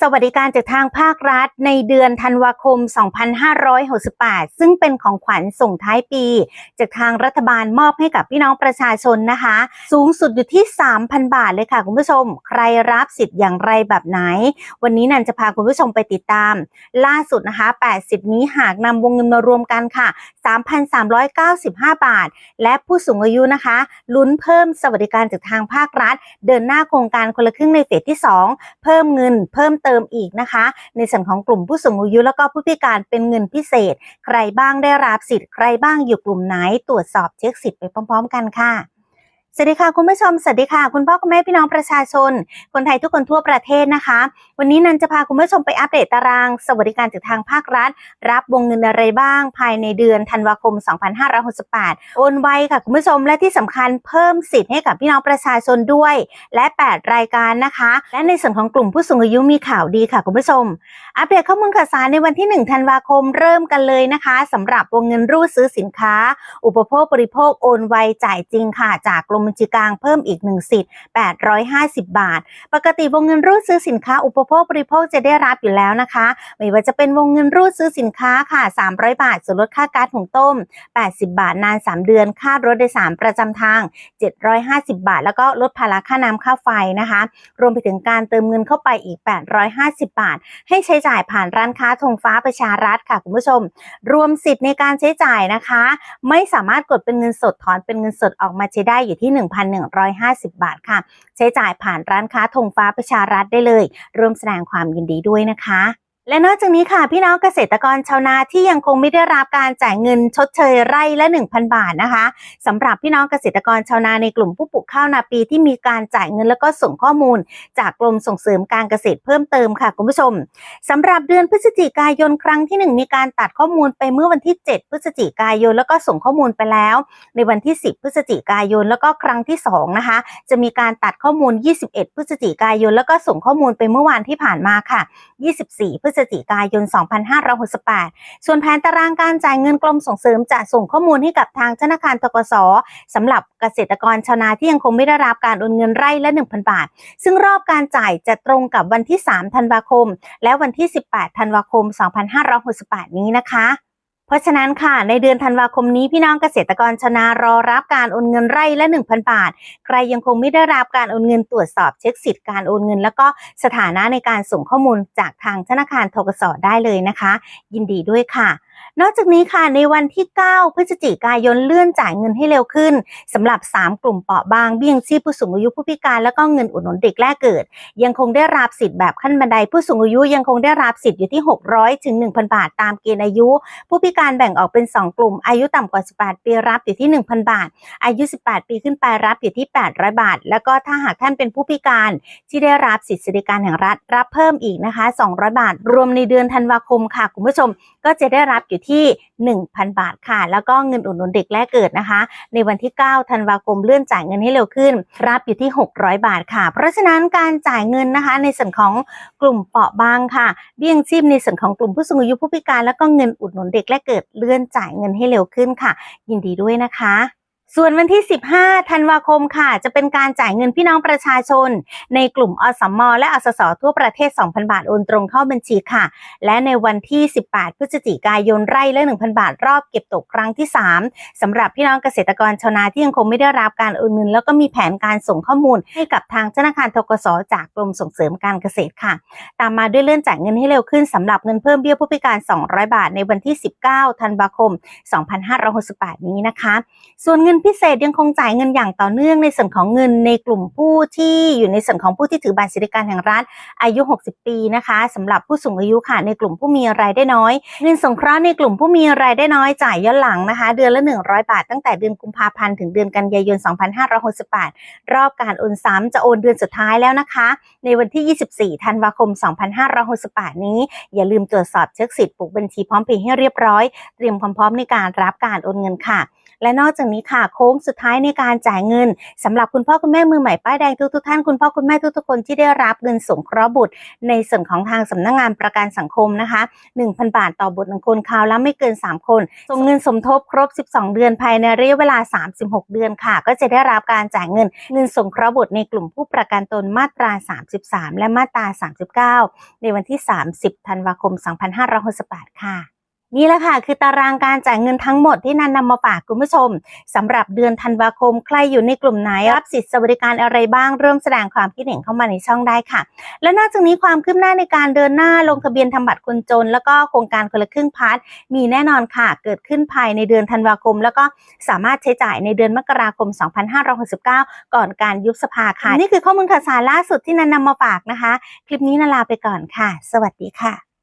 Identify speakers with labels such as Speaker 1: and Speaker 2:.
Speaker 1: สวัสดิการจากทางภาครัฐในเดือนธันวาคม 2568 ซึ่งเป็นของขวัญส่งท้ายปี จากทางรัฐบาลมอบให้กับพี่น้องประชาชนนะคะ สูงสุดอยู่ที่ 3,000 บาทเลยค่ะคุณผู้ชม ใครรับสิทธิ์อย่างไรแบบไหน วันนี้นันจะพาคุณผู้ชมไปติดตาม ล่าสุดนะคะ 80 นี้หากนำวงเงินมารวมกันค่ะ 3,395 บาท และผู้สูงอายุนะคะลุ้นเพิ่มสวัสดิการจากทางภาครัฐ เดินหน้าโครงการคนละครึ่งในเฟสที่ 2 เพิ่มเงินเพิ่มเติมอีกนะคะ ในส่วนของกลุ่มผู้สูงอายุแล้วก็ผู้พิการเป็นเงินพิเศษ ใครบ้างได้รับสิทธิ์ใครบ้างอยู่กลุ่มไหนตรวจสอบเช็คสิทธิ์ไปพร้อม ๆ กันค่ะ สวัสดีค่ะคุณผู้ชมสวัสดีค่ะ คุณพ่อคุณแม่พี่น้องประชาชน คนไทยทุกคนทั่วประเทศนะคะ วันนี้นันจะพาคุณผู้ชมไปอัปเดตตาราง สวัสดิการจากทางภาครัฐ รับวงเงินอะไรบ้าง ภายในเดือนธันวาคม 2568 โอนไวค่ะคุณผู้ชมและที่สำคัญเพิ่มสิทธิ์ให้กับพี่น้องประชาชนด้วย และ 8 รายการนะคะ และในส่วนของกลุ่มผู้สูงอายุมีข่าวดีค่ะคุณผู้ชม อัปเดตข้อมูลข่าวสารในวันที่1ธันวาคมเริ่มกันเลยนะคะสำหรับวงเงินรูดซื้อสินค้า อุปโภคบริโภคโอนไวจ่ายจริงค่ะจากกรมบัญชีกลางเพิ่มอีก 1 สิทธิ์ 850 บาท ปกติวงเงินรูดซื้อสินค้าอุปโภคบริโภคจะได้รับอยู่แล้วนะคะ ไม่ว่าจะเป็นวงเงินรูดซื้อสินค้าค่ะ 300 บาท ส่วนลดค่ากาซหุงต้ม 80 บาทนาน 3 เดือน ค่ารถโดยสารประจำทาง 750 บาท แล้วก็ลดภาระค่าน้ำค่าไฟนะคะ รวมไปถึงการเติมเงินเข้าไปอีก 850 บาท ให้ใช้จ่ายผ่านร้านค้าธงฟ้าประชารัฐค่ะคุณผู้ชม รวมสิทธิ์ในการใช้จ่ายนะคะ ไม่สามารถกดเป็นเงินสดถอนเป็นเงินสดออกมาใช้ได้อยู่ที่1,150 บาทค่ะ ใช้จ่ายผ่านร้านค้าธงฟ้าประชารัฐได้เลย ร่วมแสดงความยินดีด้วยนะคะ และนอกจากนี้ค่ะพี่น้องเกษตรกรชาวนาที่ยังคงไม่ได้รับการจ่ายเงินชดเชยไร่ละ 1,000 บาทนะคะสำหรับพี่น้องเกษตรกรชาวนาในกลุ่มผู้ปลูกข้าวนาปีที่มีการจ่ายเงินแล้วก็ส่งข้อมูล จากกรมส่งเสริมการเกษตรเพิ่มเติมค่ะคุณผู้ชมสำหรับเดือนพฤศจิกายนครั้งที่ 1 มีการตัดข้อมูลไปเมื่อวันที่ 7 พฤศจิกายน แล้วก็ส่งข้อมูลไปแล้ว ในวันที่ 10 พฤศจิกายน แล้วก็ครั้งที่2นะคะจะมีการตัดข้อมูล 21 พฤศจิกายน แล้วก็ส่งข้อมูลไปเมื่อวานที่ผ่านมาค่ะ 24 พฤศจิกายน 2568 ส่วนแผนตารางการจ่ายเงินกรมส่งเสริมจะส่งข้อมูลให้กับทางธนาคารทกสสำหรับเกษตรกรชาวนาที่ยังคงไม่ได้รับการโอนเงินไร่ละ 1,000 บาท ซึ่งรอบการจ่ายจะตรงกับวันที่ 3 ธันวาคม และวันที่ 18 ธันวาคม 2568 นี้นะคะ เพราะฉะนั้นค่ะในเดือนธันวาคมนี้พี่น้องเกษตรกรชนารอรับการโอนเงินไร่ละ 1,000 บาท ใครยังคงไม่ได้รับการโอนเงินตรวจสอบเช็คสิทธิ์การโอนเงิน แล้วก็สถานะในการส่งข้อมูลจากทางธนาคารทกสได้เลยนะคะ ยินดีด้วยค่ะนอกจากนี้ค่ะในวันที่ 9 พฤศจิกายนเลื่อนจ่ายเงินให้เร็วขึ้นสำหรับ 3 กลุ่มเปราะบางเบี้ยงชีพผู้สูงอายุผู้พิการแล้วก็เงินอุดหนุนเด็กแรกเกิด ยังคงได้รับสิทธิ์แบบขั้นบันไดผู้สูงอายุยังคงได้รับสิทธิ์อยู่ที่ 600 ถึง 1,000 บาท ตามเกณฑ์อายุ ผู้พิการแบ่งออกเป็น 2 กลุ่ม อายุต่ำกว่า 18 ปีรับอยู่ที่ 1,000 บาท อายุ 18 ปีขึ้นไปรับอยู่ที่ 800 บาท แล้วก็ถ้าหากท่านเป็นผู้พิการที่ได้รับสิทธิ์สวัสดิการแห่งรัฐ รับเพิ่มอีกนะคะ 200 บาท รวมในเดือนธันวาคมค่ะคุณผู้ชมก็จะได้รับอยู่ที่ 1,000 บาทค่ะ แล้วก็เงินอุดหนุนเด็กแรกเกิดนะคะ ในวันที่ 9 ธันวาคมเลื่อนจ่ายเงินให้เร็วขึ้น รับอยู่ที่ 600 บาทค่ะ เพราะฉะนั้นการจ่ายเงินนะคะ ในส่วนของกลุ่มเปราะบางค่ะ เบี้ยงชีพในส่วนของกลุ่มผู้สูงอายุผู้พิการ แล้วก็เงินอุดหนุนเด็กแรกเกิดเลื่อนจ่ายเงินให้เร็วขึ้นค่ะ ยินดีด้วยนะคะ ส่วนวันที่ 15 ธันวาคมค่ะ จะเป็นการจ่ายเงินพี่น้องประชาชน ในกลุ่มอสมและอสสทั่วประเทศ 2,000 บาทโอนตรงเข้าบัญชีค่ะ และในวันที่ 18 พฤศจิกายนไร่ละ 1,000 บาทรอบเก็บตกครั้งที่ 3สำหรับพี่น้องเกษตรกรชาวนาที่ยังคงไม่ได้รับการโอนเงิน แล้วก็มีแผนการส่งข้อมูลให้กับทางธนาคารทกสจากกรมส่งเสริมการเกษตรค่ะ ตามมาด้วยเลื่อนจ่ายเงินให้เร็วขึ้นสำหรับเงินเพิ่มเบี้ยผู้พิการ 200 บาท ในวันที่ 19 ธันวาคม 2568 นี้นะคะ ส่วนเงินพิเศษยังคงจ่ายเงินอย่างต่อเนื่องในส่วนของเงินในกลุ่มผู้ที่อยู่ในส่วนของผู้ที่ถือบัตรสวัสดิการแห่งรัฐอายุ 60 ปีนะคะสำหรับผู้สูงอายุค่ะในกลุ่มผู้มีรายได้น้อย เงินสงเคราะห์ในกลุ่มผู้มีรายได้น้อยจ่ายย้อนหลังนะคะ เดือนละ 100 บาท ตั้งแต่เดือนกุมภาพันธ์ถึงเดือนกันยายน 2568 รอบการโอนซ้ำจะโอนเดือนสุดท้ายแล้วนะคะ ในวันที่ 24 ธันวาคม 2568 นี้ อย่าลืมตรวจสอบเช็คสิทธิ์ปลูกบัญชีพร้อมเพย์ให้เรียบร้อย เตรียมความพร้อมในการรับการโอนเงินค่ะและนอกจากนี้ค่ะโค้งสุดท้ายในการจ่ายเงินสำหรับคุณพ่อคุณแม่มือใหม่ป้ายแดงทุกๆท่านคุณพ่อคุณแม่ทุกๆคนที่ได้รับเงินสงเคราะห์บุตร ในส่วนของทางสำนักงานประกันสังคมนะคะ 1,000 บาทต่อบุตรหนึ่งคนคราวละไม่เกิน 3 คนส่งเงินสมทบครบ 12 เดือนภายในระยะเวลา 36 เดือนค่ะ ก็จะได้รับการจ่ายเงินเงินสงเคราะห์บุตรในกลุ่มผู้ประกันตนมาตรา 33 และมาตรา 39 ในวันที่ 30 ธันวาคม 2568 ค่ะ นี่แหละค่ะคือตารางการจ่ายเงินทั้งหมดที่นันนำมาฝากคุณผู้ชมสำหรับเดือนธันวาคมใครอยู่ในกลุ่มไหนรับสิทธิสวัสดิการอะไรบ้างเริ่มแสดงความคิดเห็นเข้ามาในช่องได้ค่ะ และนอกจากนี้ความคืบหน้าในการเดินหน้าลงทะเบียนทำบัตรคนจน แล้วก็โครงการคนละครึ่งพาร์ทมีแน่นอนค่ะ เกิดขึ้นภายในเดือนธันวาคม แล้วก็สามารถใช้จ่ายในเดือนมกราคม 2569 ก่อนการยุบสภาค่ะนี่คือข้อมูลข่าวสารล่าสุดที่นันนำมาฝากนะคะ คลิปนี้นาลาไปก่อนค่ะ สวัสดีค่ะ